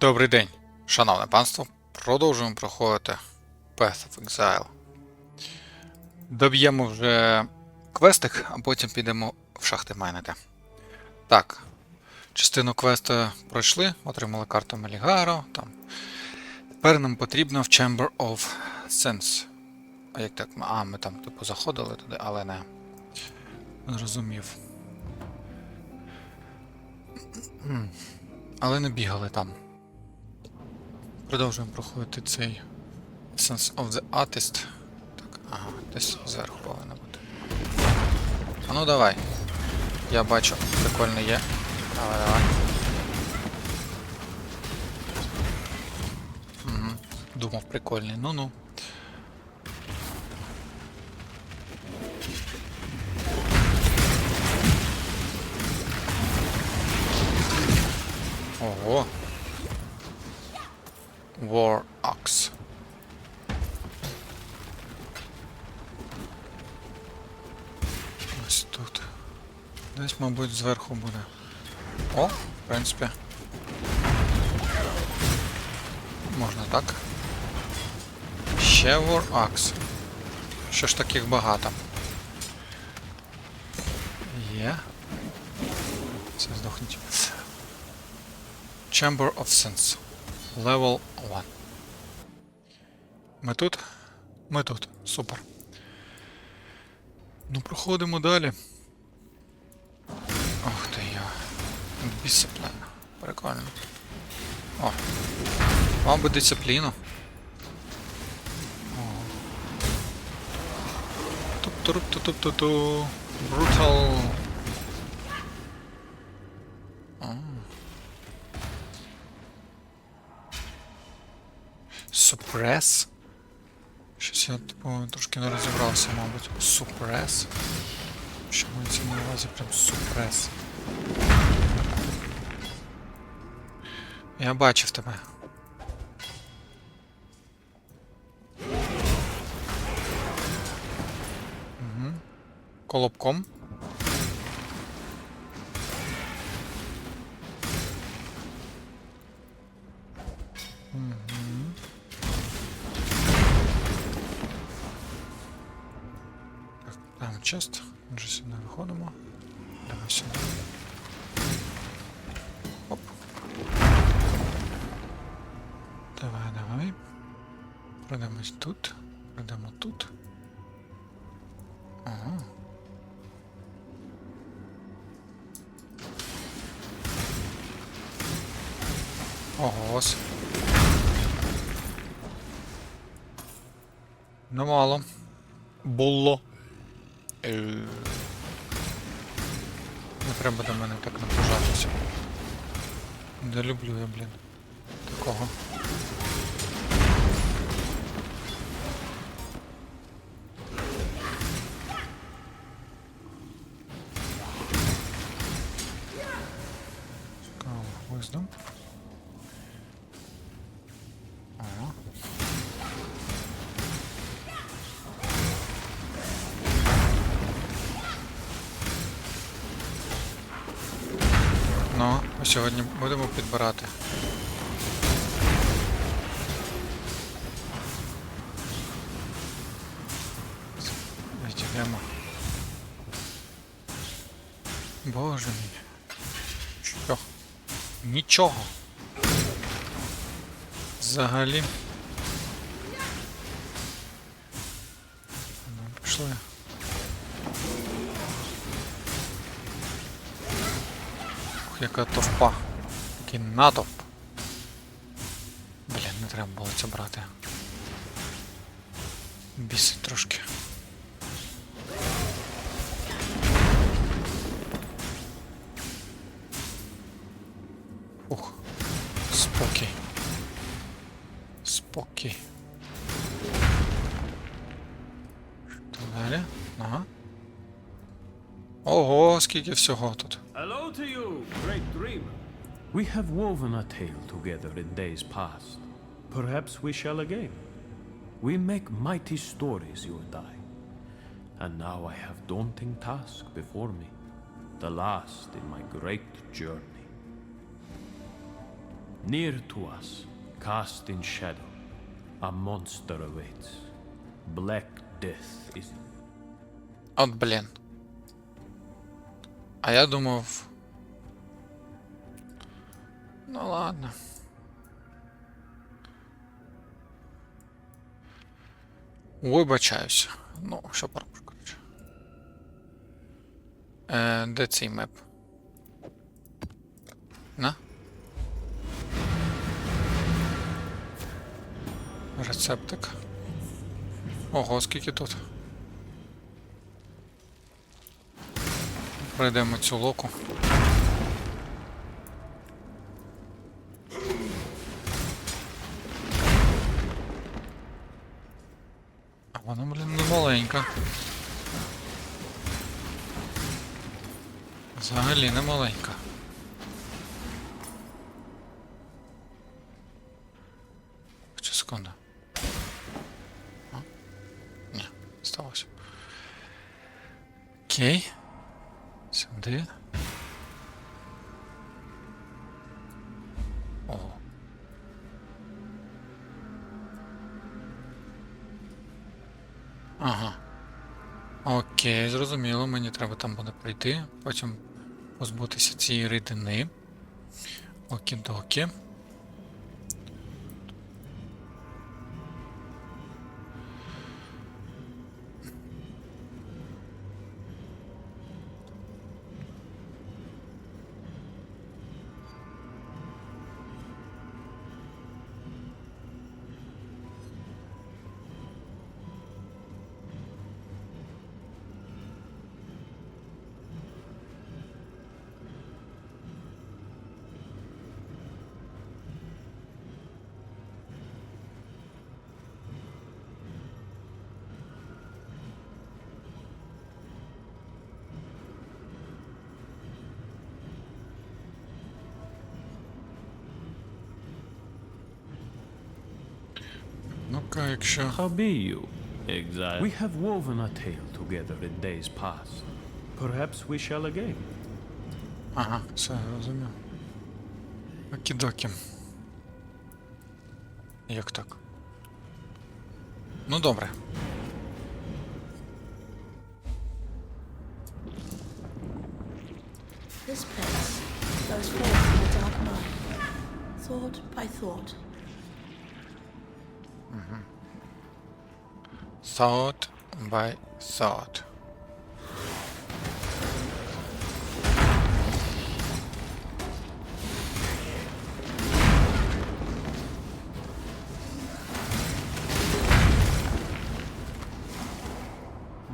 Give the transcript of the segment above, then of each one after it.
Добрий день, шановне панство. Продовжуємо проходити Path of Exile. Доб'ємо вже квестик, а потім підемо в шахти майнити. Так. Частину квесту пройшли, отримали карту Мелігаро. Там. Тепер нам потрібно в Chamber of Sense. А як так? А, ми там типу заходили туди, але не. Зрозумів. Але не бігали там. Продовжуємо проходити цей Sense of the Artist. Так, ага, десь зверху повинно бути. А ну давай. Я бачу, прикольно є. Давай, давай. Думав, прикольний. Ну-ну. Ого. War Ox. Ось тут. Десь, мабуть, зверху буде. О, в принципі. Можна так. Ще War Ox. Що ж таких багато? Є. Це здохнуть. Chamber of Sense. Level 1. Ми тут? Ми тут. Супер. Ну, проходимо далі. Ох ти я. Дисципліна. Прикольно. О. Вам би дисципліну. Туп-туп-туп-туп-ту. Brutal. Suppress? Щось я типу трошки не розібрався, мабуть. Suppress? Що мається на увазі прям suppress? Я бачив тебе. Угу. Колобком. Так, чест. Отже, сюди виходимо. Давай сюди. Оп. Давай, давай. Пройдемось тут. Пройдемо тут. Ага. Ого. с- Немало. Було. Е, Не треба до мене так наближатися. Не люблю я, блін. Такого. Цікаво, Wisdom. Сьогодні будемо підбирати. Відійдемо. Боже мій. Що? Нічого. Взагалі. Яка товпа. Який натовп. Блін, не треба було це брати. Бісить трошки. Ух. Спокій. Спокій. Що далі? Ага. Ого, скільки всього тут. Hello to you, great dreamer. We have woven a tale together in days past. Perhaps we shall again. We make mighty stories, you and I. And now I have daunting task before me, the last in my great journey. Near to us, cast in shadow, a monster awaits. Black death is От блін. А я думав. Ну ладно. Вибачаюся. Ну, що поробиш, коротше. Е, де цей меп? На? Рецептик. Ого, скільки тут. Пройдемо цю локу. А вона, блін, не маленька. Взагалі не маленька. Чи секунда. А? Ні, сталося. Окей. Сюди. Окей, зрозуміло, мені треба там буде пройти, потім позбутися цієї рідини. Окі-докі. Ну-ка, якщо. How be you, exile? We have woven a tale together in days past. Perhaps we shall again. Ага, все, розумію. Окідокі. Як так? Ну добре. Thought by thought.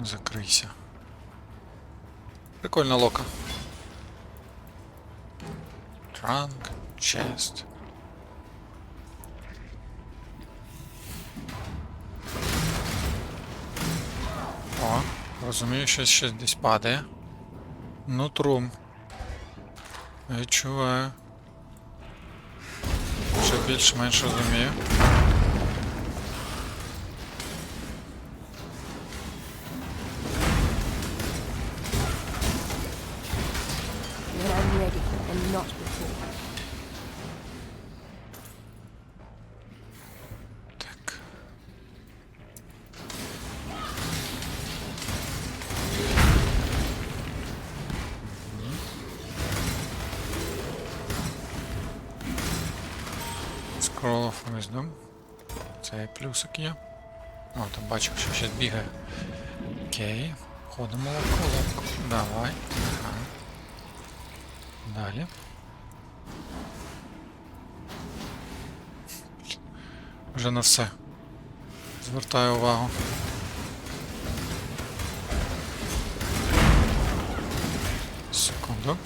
Закрийся. Прикольна лока. Trunk, chest. Розумію, що ще десь падає. Ну, трум. Відчуваю. Вже більш-менш розумію. Of Wisdom. Це плюсик є. О, там бачив, що щось бігає. Окей. Ходимо лапку, лапку. Давай. Ага. Далі. Вже на все. Звертаю увагу. Секунду.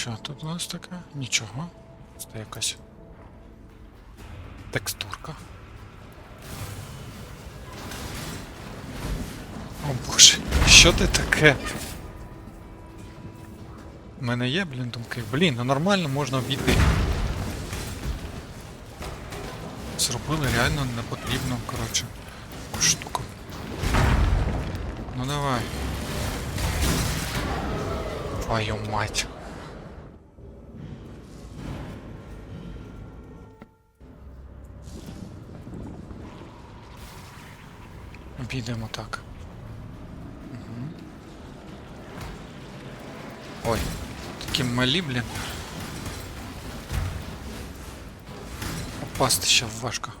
Що тут у нас таке? Нічого. Це якась текстурка. О боже, що ти таке? У мене є, блін, думки. Блін, ну нормально можна обійти. Зробили реально непотрібну, коротше, штуку. Ну давай. Твою мать. Обійдемо так. Мгм. Ой, такі малі, блін. Попасти ще важко.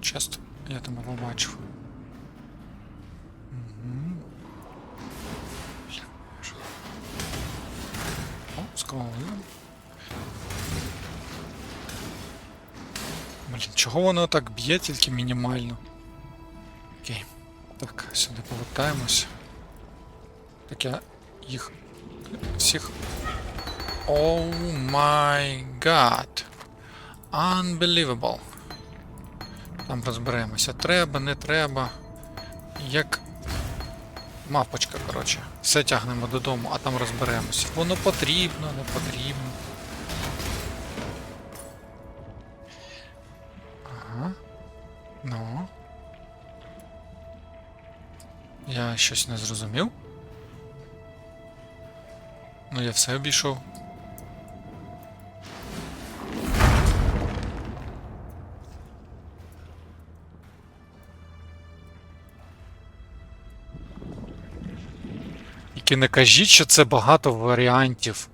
Часто я тебе побачив. Мгм. Бля, що? О, скровили. Чого воно так б'є тільки мінімально? Окей. Так, сюди повертаємось. Так я їх всіх. О май гад. Unbelievable. Там розберемося. Треба, не треба. Як мавпочка, коротше. Все тягнемо додому, а там розберемося. Воно потрібно, не потрібно. Я щось не зрозумів. Ну, я все обійшов. Тільки не кажіть, що це багато варіантів.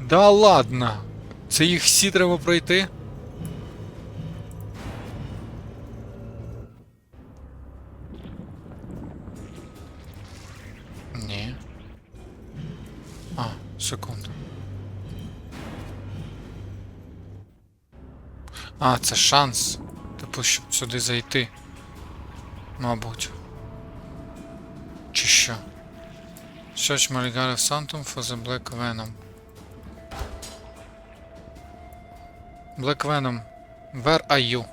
Да ладно. Це їх всі треба пройти? Ні. А, секунду. А, це шанс. Типу, щоб сюди зайти. Мабуть. Чи що? Search Marigarev Phantom for the Black Venom. Black Venom. Where are you?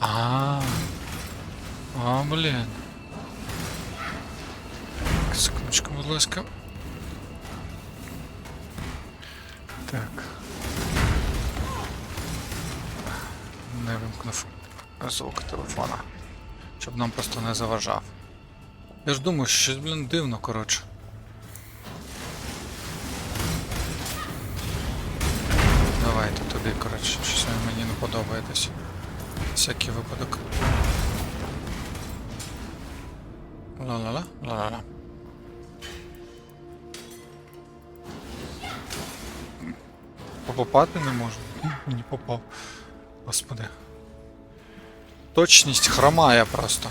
А. А, блін. Секундочку, будь ласка. Так. Не вимкнув звук телефона. Щоб нам просто не заважав. Я ж думаю, що щось, блін, дивно, коротше. Подобаєтесь. Всякий випадок. Ла-ла-ла, ла-ла-ла. Попати не можу. Не попав. Господи. Точність хромає просто.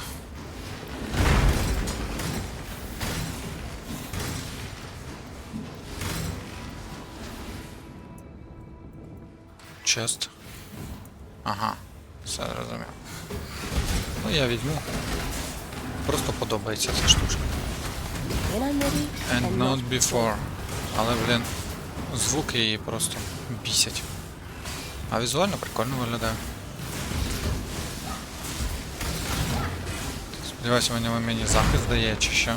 Чест. Ага, все зрозумів. Ну я візьму. Просто подобається ця штучка. And not before. Але, блін, звуки її просто бісять. А візуально прикольно виглядає. Сподіваюся, мені мені захист дає чи що.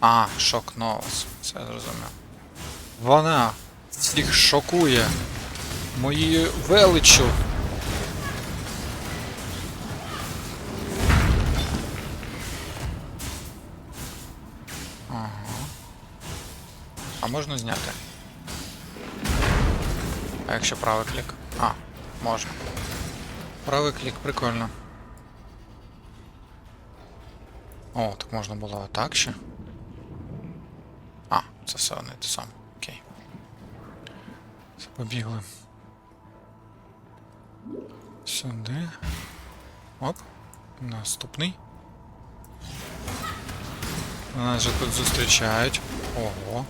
А, шок новос. Все зрозумів. Вона всіх шокує моєю величчю. А можна зняти? А якщо правий клік? А, можна. Правий клік, прикольно. О, так можна було отак ще. А, це все не те саме. Окей. Побігли. Сюди. Оп. Наступний. Нас же тут зустрічають. Ого.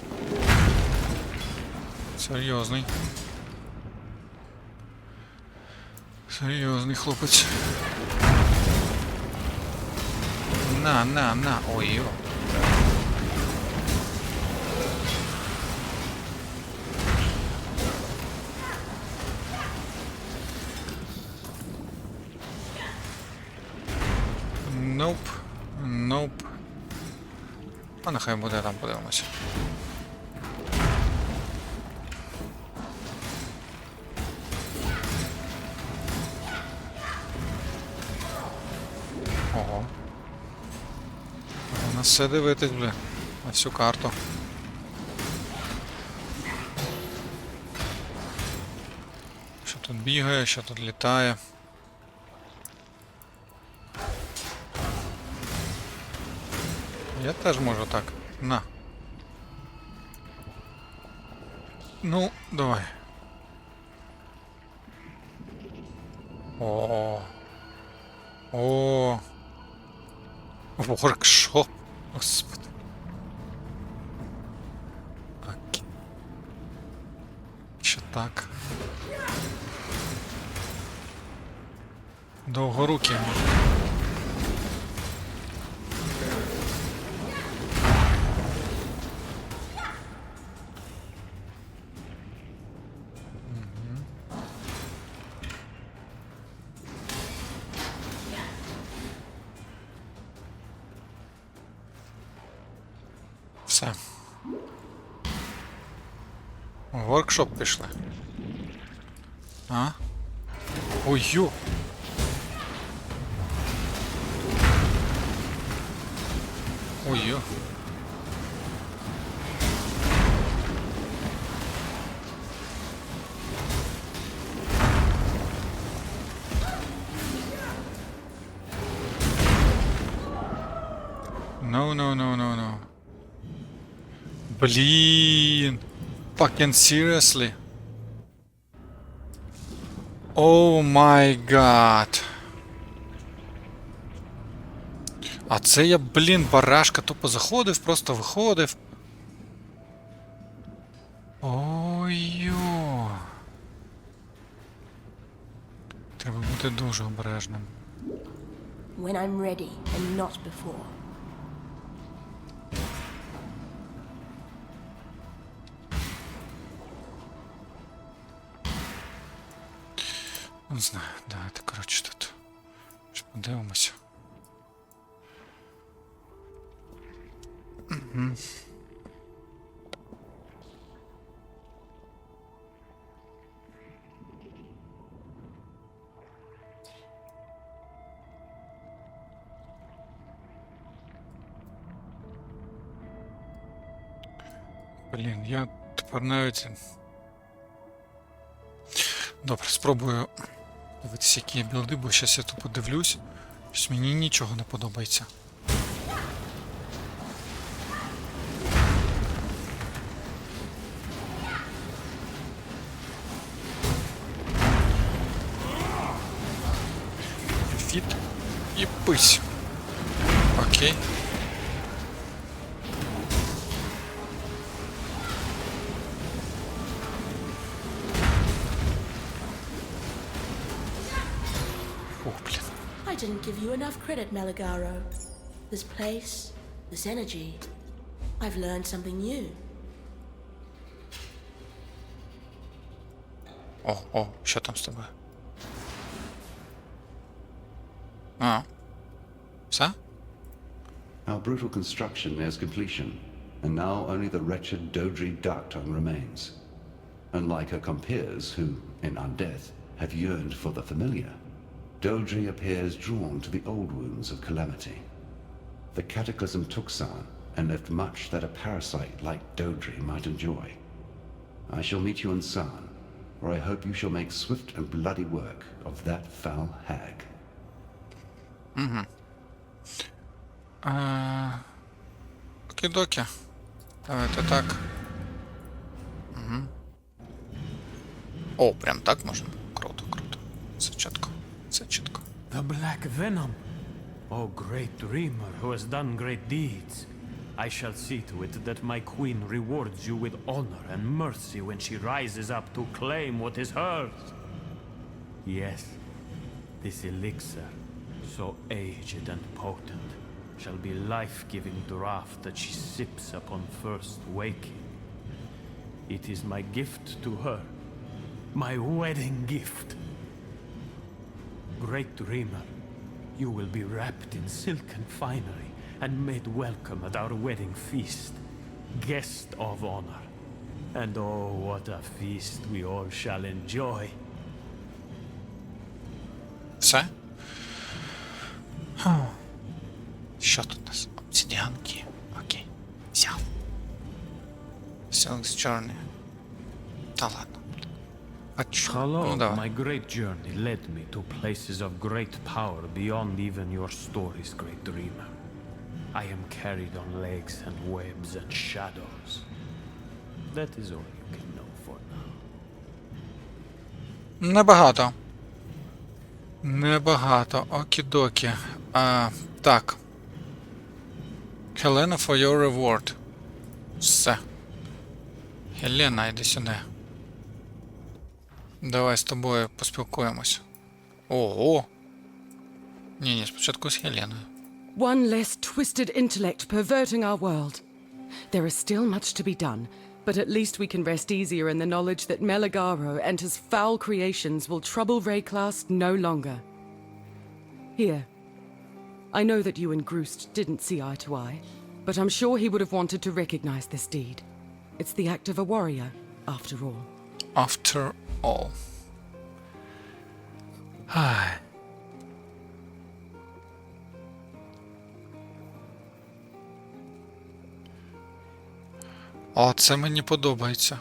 Серйозний. Серйозний хлопець. На, на, на. Ой, йо. А нехай буде там подивимося. Ого. У нас все дивитись, бля. На всю карту. Що тут бігає, що тут літає. Теж можу так. На. Ну, давай. О. О. Воркшоп. Господи. Окей. Що так? Довгорукі. Все. Воркшоп пішли. А? Ой, ю. Ой, ю. No, no, no, no, no. Блін. Fucking seriously. О май гад. А це я, блін, барашка тупо заходив, просто виходив. Ой-йо. Треба бути дуже обережним. When I'm ready and not before. Не знаю, давайте, коротше, тут. Ще подивимося. Мгм. Блін, я тепер навіть. Добре, спробую дивитися, які є білди, бо зараз я тупо дивлюсь. Щось мені нічого не подобається. Ох, блін. I didn't give you enough credit, Malagaro. This place, this energy. I've learned something new. О, о, що там з тобою? А. Все? Our brutal construction nears completion, and now only the wretched Dodri Dark Tongue remains. Unlike her compeers, who, in undeath, have yearned for the familiar, Dodri appears drawn to the old wounds of calamity. The cataclysm took San and left much that a parasite like Dodri might enjoy. I shall meet you in San, where I hope you shall make swift and bloody work of that foul hag. А... Окей-доки. Давайте так. Угу. О, прям так можна? Круто, круто. Це чітко. Це чітко. The Black Venom. O great dreamer who has done great deeds. I shall see to it that my queen rewards you with honor and mercy when she rises up to claim what is hers. Yes, this elixir, so aged and potent, shall be life-giving draught that she sips upon first waking. It is my gift to her, my wedding gift. Great dreamer, you will be wrapped in silken finery and made welcome at our wedding feast. Guest of honor. And oh, what a feast we all shall enjoy. Все? Хм. Що тут у нас? Обсидіанки. Окей. Взяв. Silk's Journey. Та ладно. А чо? Hello, Ну давай. my great journey led me to places of great power beyond even your stories, great dreamer. I am carried on legs and webs and shadows. That is all you can know for now. Небагато. Небагато. Окідокі. А, так. Helena for your reward. Все. Хелена, йди сюди. Давай з тобою поспілкуємось. Ого. Ні, ні, спочатку з Хеленою. One less twisted intellect perverting our world. There is still much to be done, but at least we can rest easier in the knowledge that Meligaro and his foul creations will trouble Rayclast no longer. Here. I know that you and Groost didn't see eye to eye, but I'm sure he would have wanted to recognize this deed. It's the act of a warrior, after all. After all. О, це мені подобається.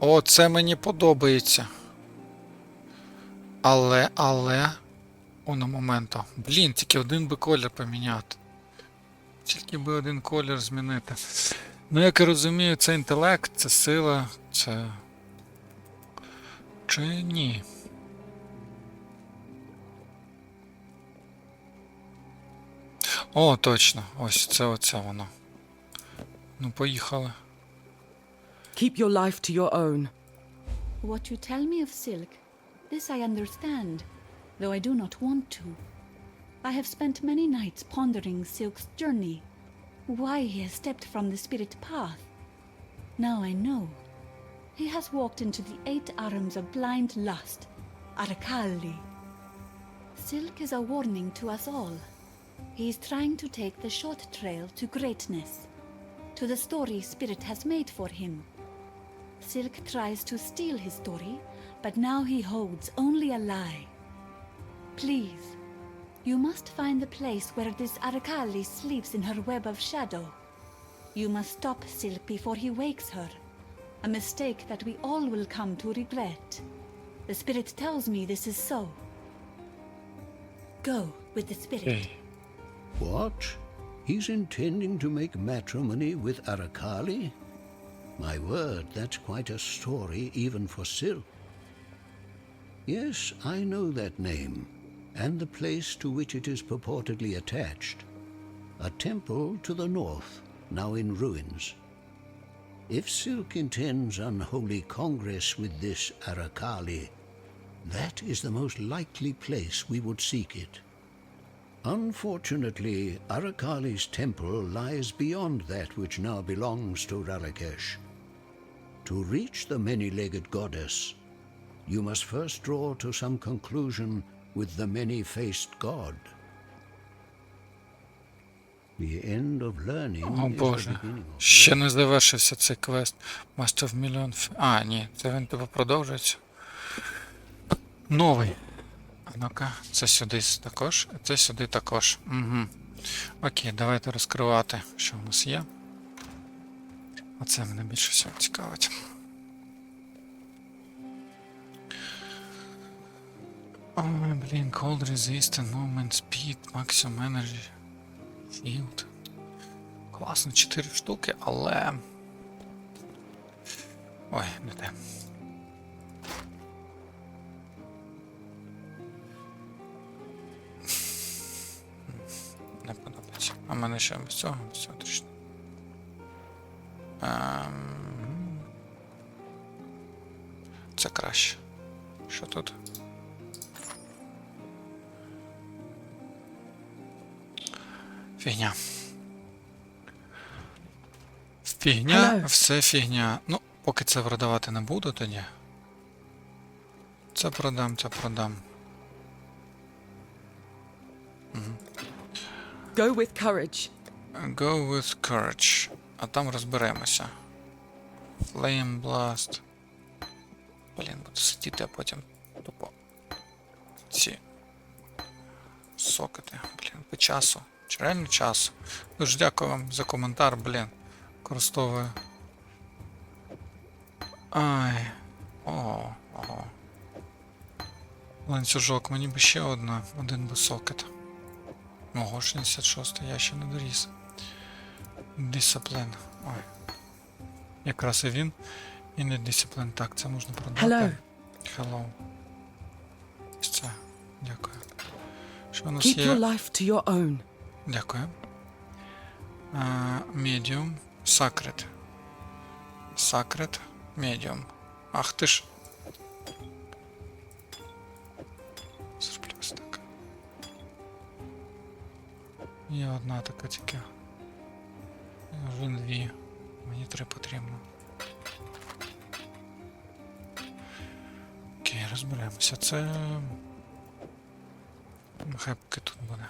О, це мені подобається. Але, але. Уно моменту. Блін, тільки один би колір поміняти. Тільки би один колір змінити. Ну, як я розумію, це інтелект, це сила, це. Чи ні? О, точно. Ось це оце воно. Ну, поїхали. Keep your life to your own. What you tell me of Silk, this I understand, though I do not want to. I have spent many nights pondering Silk's journey, why he has stepped from the spirit path. Now I know. He has walked into the eight arms of blind lust, Arakali. Silk is a warning to us all. He is trying to take the short trail to greatness, to the story Spirit has made for him. Silk tries to steal his story, but now he holds only a lie. Please, you must find the place where this Arakali sleeps in her web of shadow. You must stop Silk before he wakes her. A mistake that we all will come to regret. The spirit tells me this is so. Go with the spirit. What? He's intending to make matrimony with Arakali? My word, that's quite a story even for Sil. Yes, I know that name, and the place to which it is purportedly attached. A temple to the north, now in ruins. If Silk intends unholy congress with this Arakali, that is the most likely place we would seek it. Unfortunately, Arakali's temple lies beyond that which now belongs to Ralakesh. To reach the many-legged goddess, you must first draw to some conclusion with the many-faced god. О боже. Ще не завершився цей квест. Must have million... А, ні, це він типу продовжується. Новий. А ну-ка, це сюди також, а це сюди також. Угу. Окей, давайте розкривати, що у нас є. Оце мене більше всього цікавить. Ой, блін, cold resistant, movement speed, maximum energy, field. Класно, 4 штуки, але. Ой, не те. Не подобається. А в мене ще без цього, цього трішки. Ем... Це краще. Що тут? Фігня. Фігня, Hello. все фігня. Ну, поки це продавати не буду тоді. Це продам, це продам. Go with courage. Go with courage. А там розберемося. Flame Blast. Блін, буду сидіти, а потім тупо. Ці. Сокати. Блін, по часу. Чи реально часу? Дуже дякую вам за коментар, блін. Використовую. Ай. О, ого. Ланцюжок, мені би ще одна, один би сокет. Ого, 66 я ще не доріс. Дисциплін. Ой. Якраз і він. І не дисциплін. Так, це можна продати. Hello. Hello. Це. Дякую. Що у нас Keep є? your life to your own. Дякую. Medium. Sacred. Sacred. Medium. Ах ти ж. Зроблю так. Є одна така тільки. Вже дві. Мені три потрібно. Окей, розберемося. Це. Поки тут буде.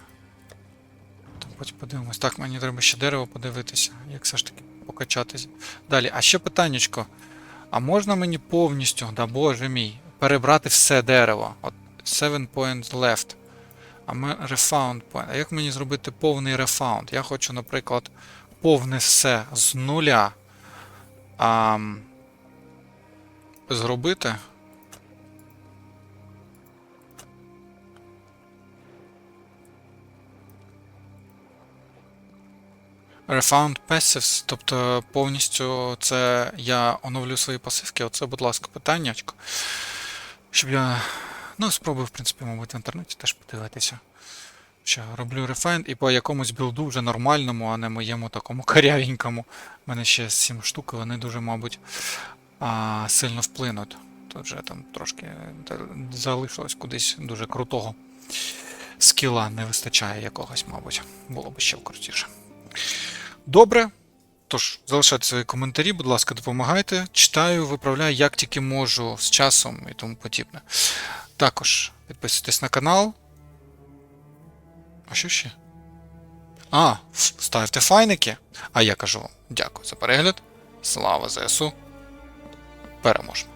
Потім подивимось. Так, мені треба ще дерево подивитися, як все ж таки покачатись. Далі, а ще питаннячко. А можна мені повністю, да боже мій, перебрати все дерево? От 7 points left. А ми refound point. А як мені зробити повний refound? Я хочу, наприклад, повне все з нуля. А, зробити. Refound Passives, тобто повністю це я оновлю свої пасивки. Оце, будь ласка, питаннячко. Щоб я. Ну, спробую, в принципі, мабуть, в інтернеті теж подивитися. Що роблю рефайн і по якомусь білду вже нормальному, а не моєму такому карявенькому. У мене ще 7 штук, і вони дуже, мабуть, а, сильно вплинуть. Тут вже там трошки залишилось кудись дуже крутого скіла не вистачає якогось, мабуть. Було б ще крутіше. Добре. Тож, залишайте свої коментарі, будь ласка, допомагайте. Читаю, виправляю, як тільки можу з часом і тому подібне. Також підписуйтесь на канал. А що ще? А, ставте файники. А я кажу вам дякую за перегляд. Слава ЗСУ. Переможемо.